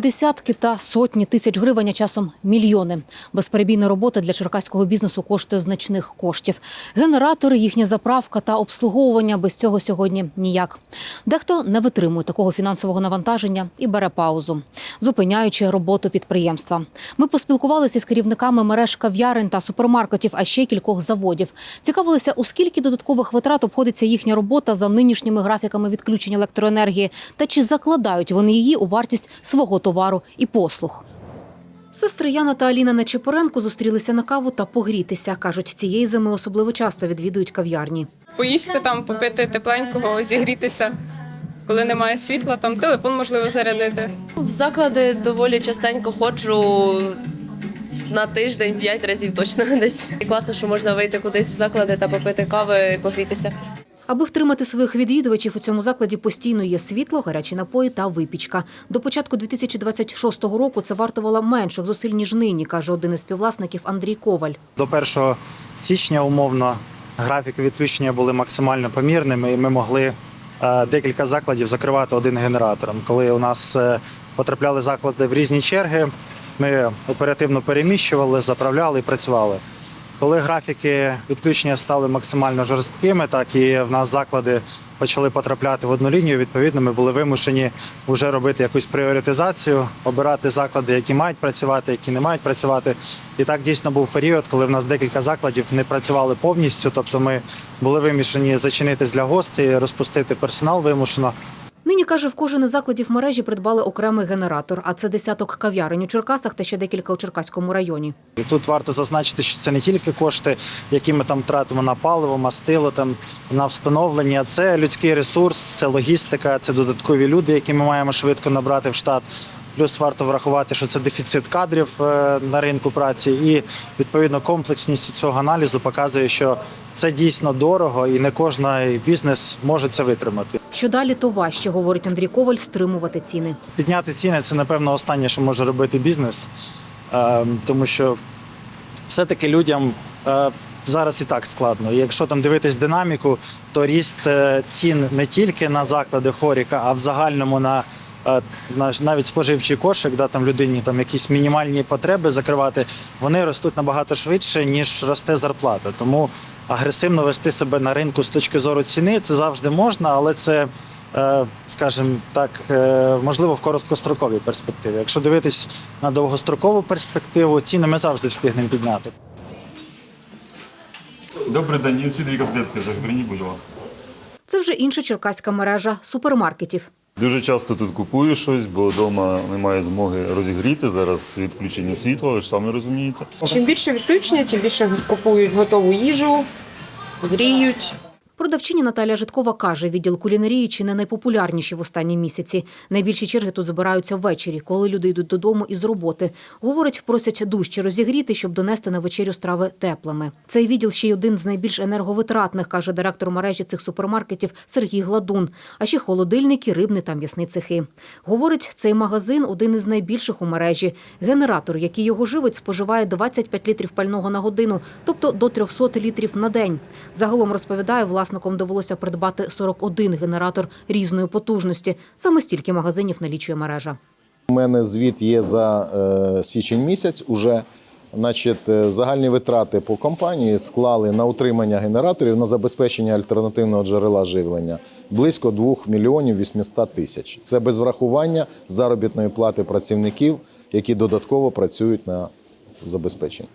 Десятки та сотні тисяч гривень, а часом мільйони. Безперебійна робота для черкаського бізнесу коштує значних коштів. Генератори, їхня заправка та обслуговування без цього сьогодні ніяк. Дехто не витримує такого фінансового навантаження і бере паузу, зупиняючи роботу підприємства. Ми поспілкувалися з керівниками мереж кав'ярень та супермаркетів, а ще кількох заводів. Цікавилися, у скільки додаткових витрат обходиться їхня робота за нинішніми графіками відключення електроенергії, та чи закладають вони її у вартість свого товару і послуг. Сестри Яна та Аліна Нечипоренко зустрілися на каву та погрітися. кажуть, цієї зими особливо часто відвідують кав'ярні. поїсти там, попити тепленького, зігрітися. Коли немає світла, там телефон можливо зарядити. В заклади доволі частенько ходжу на тиждень, п'ять разів точно десь. І класно, що можна вийти кудись в заклади та попити кави і погрітися. Аби втримати своїх відвідувачів, у цьому закладі постійно є світло, гарячі напої та випічка. До початку 2026 року це вартувало менших зусиль, ніж нині, каже один із співвласників Андрій Коваль. До 1 січня умовно графіки відключення були максимально помірними, і ми могли е, декілька закладів закривати один генератором. Коли у нас е, потрапляли заклади в різні черги, ми оперативно переміщували, заправляли і працювали. Коли графіки відключення стали максимально жорсткими, так і в нас заклади почали потрапляти в одну лінію. Відповідно, ми були вимушені вже робити якусь пріоритизацію, обирати заклади, які мають працювати, які не мають працювати. І так дійсно був період, коли в нас декілька закладів не працювали повністю. Тобто ми були вимушені зачинитись для гостей, розпустити персонал вимушено. Нині каже, в кожен із закладів мережі придбали окремий генератор, а це десяток кав'ярень у Черкасах та ще декілька у Черкаському районі. Тут варто зазначити, що це не тільки кошти, які ми там тратимо на паливо, мастило, там на встановлення. Це людський ресурс, це логістика, це додаткові люди, які ми маємо швидко набрати в штат. Плюс варто врахувати, що це дефіцит кадрів е, на ринку праці, і відповідно комплексність цього аналізу показує, що це дійсно дорого, і не кожен бізнес може це витримати. Що далі, то важче, говорить Андрій Коваль, стримувати ціни. Підняти ціни це напевно останнє, що може робити бізнес, Е, тому що все-таки людям е, зараз і так складно. І якщо там дивитись динаміку, то ріст е, цін не тільки на заклади хоріка, а в загальному е, на навіть споживчий кошик, да, там людині там якісь мінімальні потреби закривати, вони ростуть набагато швидше, ніж росте зарплата. Тому агресивно вести себе на ринку з точки зору ціни це завжди можна, але це. е, Скажімо так, е, можливо, в короткостроковій перспективі. Якщо дивитись на довгострокову перспективу, ціни ми завжди встигнемо підняти. Добрий день, ці дві котлетки загверніть, будь ласка. Це вже інша черкаська мережа супермаркетів. Дуже часто тут купую щось, бо вдома немає змоги розігріти. Зараз відключення світла, ви ж самі розумієте. Чим більше відключення, тим більше купують готову їжу, гріють. Продавчиня Наталя Житкова каже, відділ кулінарії чи не найпопулярніші в останні місяці. Найбільші черги тут збираються ввечері, коли люди йдуть додому із роботи. Говорить, просять дужче розігріти, щоб донести на вечерю страви теплими. Цей відділ ще й один з найбільш енерговитратних, каже директор мережі цих супермаркетів Сергій Гладун. А ще холодильники, рибний та м'ясні цехи. Говорить, цей магазин один із найбільших у мережі. Генератор, який його живить, споживає 25 літрів пального на годину, тобто до 300 літрів на день. Загалом розповідає, власникам довелося придбати 41 генератор різної потужності. Саме стільки магазинів налічує мережа. У мене звіт є за е, січень місяць. Уже значить, е, загальні витрати по компанії склали на утримання генераторів на забезпечення альтернативного джерела живлення близько 2 мільйонів 800 тисяч. Це без врахування заробітної плати працівників, які додатково працюють на забезпеченні.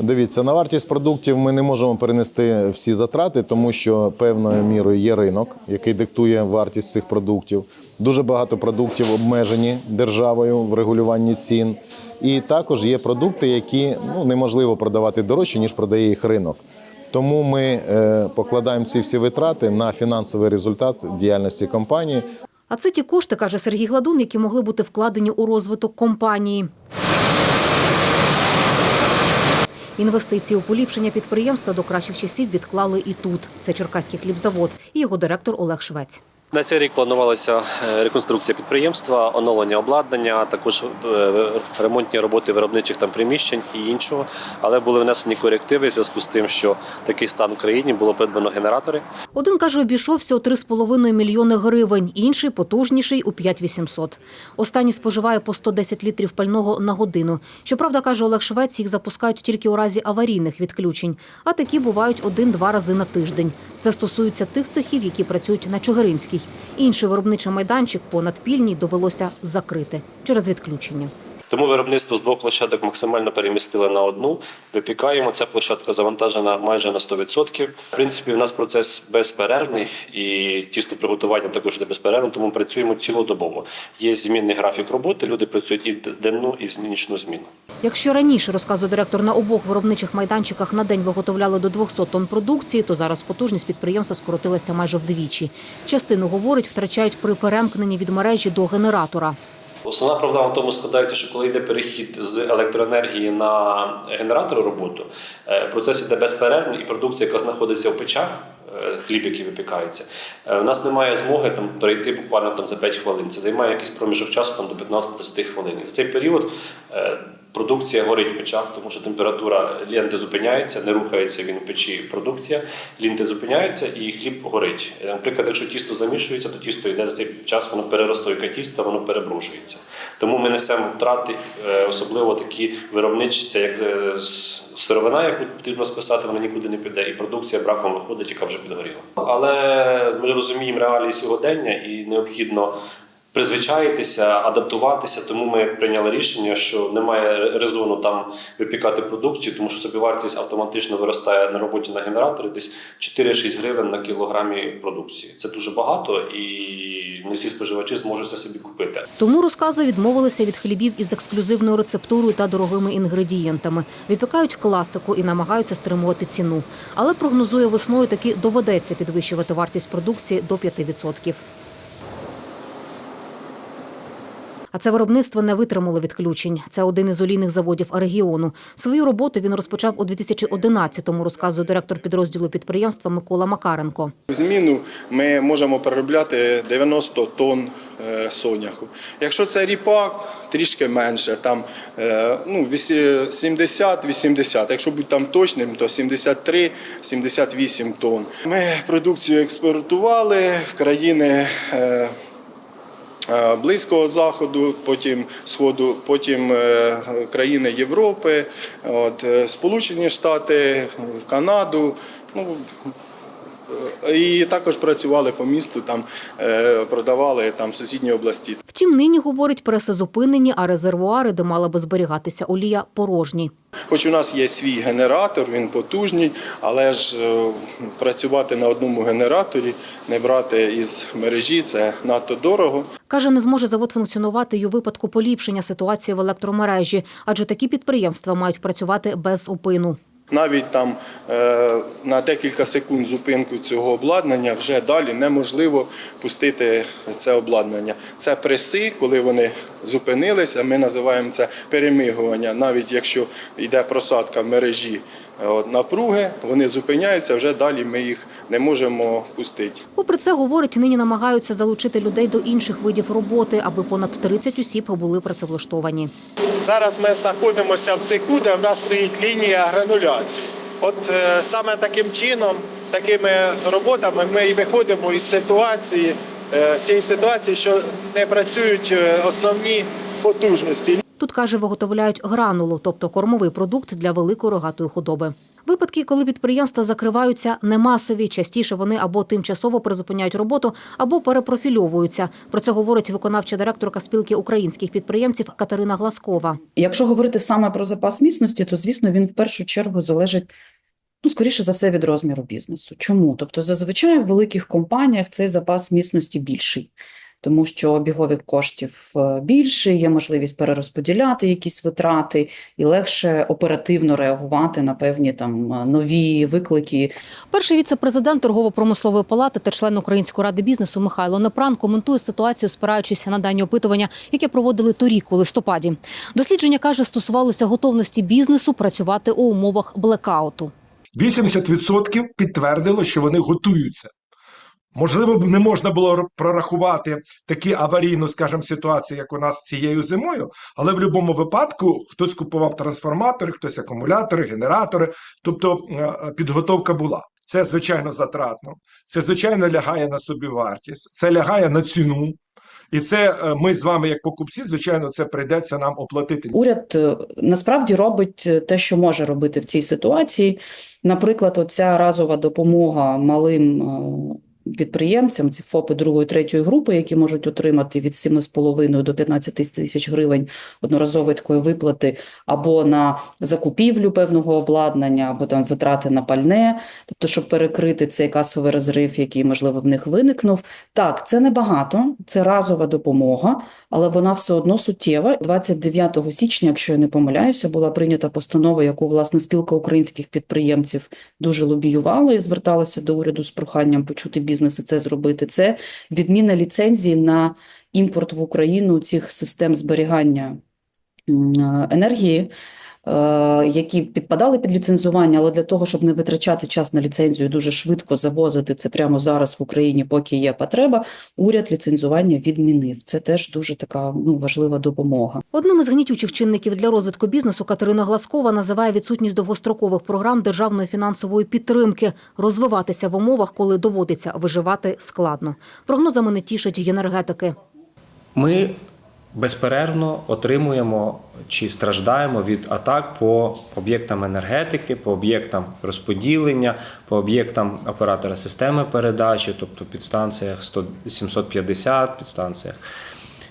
Дивіться, на вартість продуктів ми не можемо перенести всі затрати, тому що певною мірою є ринок, який диктує вартість цих продуктів. Дуже багато продуктів обмежені державою в регулюванні цін. І також є продукти, які ну, неможливо продавати дорожче, ніж продає їх ринок. Тому ми е, покладаємо ці всі витрати на фінансовий результат діяльності компанії. А це ті кошти, каже Сергій Гладун, які могли бути вкладені у розвиток компанії. Інвестиції у поліпшення підприємства до кращих часів відклали і тут. Це Черкаський хлібзавод і його директор Олег Швець. На цей рік планувалася е, реконструкція підприємства, оновлення обладнання, також е, ремонтні роботи виробничих там приміщень і іншого. Але були внесені корективи в зв'язку з тим, що такий стан в країні було придбано генератори. Один каже, обійшовся у 3,5 мільйони гривень, інший потужніший у 5800. Останній споживає по 110 літрів пального на годину. Щоправда, каже Олег Швець, їх запускають тільки у разі аварійних відключень, а такі бувають один-два рази на тиждень. Це стосується тих цехів, які працюють на Чугиринській. Інший виробничий майданчик понад пільній довелося закрити через відключення. Тому виробництво з двох площадок максимально перемістили на одну. Випікаємо. Ця площадка завантажена майже на 100%. В принципі, у нас процес безперервний і тісто приготування також йде безперервно, тому працюємо цілодобово. Є змінний графік роботи. Люди працюють і денну, і в нічну зміну. Якщо раніше, розказує директор, на обох виробничих майданчиках на день виготовляли до 200 тонн продукції, то зараз потужність підприємства скоротилася майже вдвічі. Частину, говорить, втрачають при перемкненні від мережі до генератора. Основна проблема в тому складається, що коли йде перехід з електроенергії на генератор роботу, е, процес йде безперервно, і продукція, яка знаходиться в печах, е, хліб, який випікається, е, у нас немає змоги там перейти буквально там за 5 хвилин. Це займає якийсь проміжок часу там до 15-20 хвилин. І за цей період е, продукція горить в печах, тому що температура ленти зупиняється, не рухається він в печі продукція, лінти зупиняються і хліб горить. Наприклад, якщо тісто замішується, то тісто йде за цей час, воно переростойка тіста, воно перебрушується. Тому ми несемо втрати, е, особливо такі виробничі, це як е, сировина, яку потрібно списати, вона нікуди не піде, і продукція браком виходить, яка вже підгоріла. Але ми розуміємо реалії сьогодення і необхідно призвичаїтися, адаптуватися. Тому ми прийняли рішення, що немає резону там випікати продукцію, тому що собівартість автоматично виростає на роботі на генераторі десь 4-6 гривень на кілограмі продукції. Це дуже багато, і не всі споживачі зможуть це собі купити. Тому, розказує, відмовилися від хлібів із ексклюзивною рецептурою та дорогими інгредієнтами. Випікають класику і намагаються стримувати ціну. Але прогнозує весною таки доведеться підвищувати вартість продукції до 5%. А це виробництво не витримало відключень. Це один із олійних заводів регіону. Свою роботу він розпочав у 2011-му, розказує директор підрозділу підприємства Микола Макаренко. В зміну ми можемо переробляти 90 тонн е, соняху. Якщо це ріпак, трішки менше, там е, ну, 70-80. Якщо бути там точним, то 73-78 тонн. Ми продукцію експортували в країни. Е, Близького заходу, потім сходу, потім е, країни Європи, от, е, Сполучені Штати, Канаду. Ну, і також працювали по місту, там продавали там в сусідній області. Втім, нині, говорить, преси зупинені, а резервуари, де мала би зберігатися олія, порожні. Хоч у нас є свій генератор, він потужний, але ж працювати на одному генераторі, не брати із мережі це надто дорого. Каже, не зможе завод функціонувати й у випадку поліпшення ситуації в електромережі, адже такі підприємства мають працювати без упину. Навіть там е, на декілька секунд зупинку цього обладнання вже далі неможливо пустити це обладнання. Це преси, коли вони зупинилися, ми називаємо це перемигування. Навіть якщо йде просадка в мережі е, напруги, вони зупиняються, вже далі ми їх не можемо пустити. Попри це, говорить, нині намагаються залучити людей до інших видів роботи, аби понад 30 осіб були працевлаштовані. Зараз ми знаходимося в цеху, де в нас стоїть лінія грануляції. От е, саме таким чином, такими роботами ми і виходимо із ситуації, е, з цієї ситуації, що не працюють е, основні потужності. Тут, каже, виготовляють гранулу, тобто кормовий продукт для великої рогатої худоби. Випадки, коли підприємства закриваються, не масові. Частіше вони або тимчасово призупиняють роботу, або перепрофільовуються. Про це говорить виконавча директорка спілки українських підприємців Катерина Гласкова. Якщо говорити саме про запас міцності, то звісно він в першу чергу залежить. Ну, скоріше за все, від розміру бізнесу. Чому? Тобто, зазвичай в великих компаніях цей запас міцності більший, тому що обігових коштів е, більше, є можливість перерозподіляти якісь витрати і легше оперативно реагувати на певні там е, нові виклики, Перший віце-президент торгово-промислової палати та член Української ради бізнесу Михайло Непран коментує ситуацію, спираючись на дані опитування, яке проводили торік у листопаді. Дослідження каже, стосувалося готовності бізнесу працювати у умовах блекауту. 80% підтвердило, що вони готуються. Можливо, не можна було прорахувати такі аварійну, скажімо, ситуацію, як у нас цією зимою, але в будь-якому випадку хтось купував трансформатори, хтось акумулятори, генератори. Тобто е, е, підготовка була. Це звичайно затратно. Це звичайно лягає на собівартість, це лягає на ціну. І це е, ми з вами, як покупці, звичайно, це прийдеться нам оплатити. Уряд насправді робить те, що може робити в цій ситуації. Наприклад, оця разова допомога малим підприємцям, ці ФОПи другої, третьої групи, які можуть отримати від 7,5 до 15 тисяч гривень одноразової такої виплати, або на закупівлю певного обладнання, або там витрати на пальне, тобто, щоб перекрити цей касовий розрив, який, можливо, в них виникнув. Так, це небагато, це разова допомога, але вона все одно суттєва. 29 січня, якщо я не помиляюся, була прийнята постанова, яку власне спілка українських підприємців дуже лобіювала і зверталася до уряду з проханням почути бізнес і це зробити. Це відміна ліцензії на імпорт в Україну цих систем зберігання енергії. Е, Які підпадали під ліцензування, але для того, щоб не витрачати час на ліцензію, дуже швидко завозити це прямо зараз в Україні, поки є потреба, уряд ліцензування відмінив. Це теж дуже така ну важлива допомога. Одним із гнітючих чинників для розвитку бізнесу Катерина Гласкова називає відсутність довгострокових програм державної фінансової підтримки. Розвиватися в умовах, коли доводиться виживати складно. Прогнозами не тішать й енергетики. Ми безперервно отримуємо чи страждаємо від атак по об'єктам енергетики, по об'єктам розподілення, по об'єктам оператора системи передачі, тобто підстанціях 100 750, підстанціях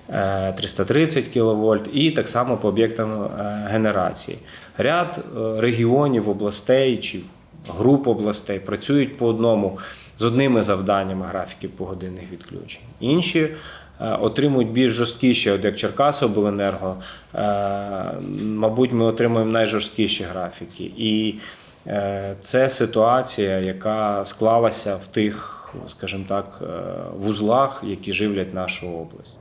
е, 330 кВт і так само по об'єктам е, генерації. Ряд е, регіонів, областей чи груп областей працюють по одному з одними завданнями графіків погодинних відключень. Інші отримують більш жорсткіші, от як Черкаси обленерго, е, мабуть, ми отримуємо найжорсткіші графіки. І е, це ситуація, яка склалася в тих, скажімо так, е, вузлах, які живлять нашу область.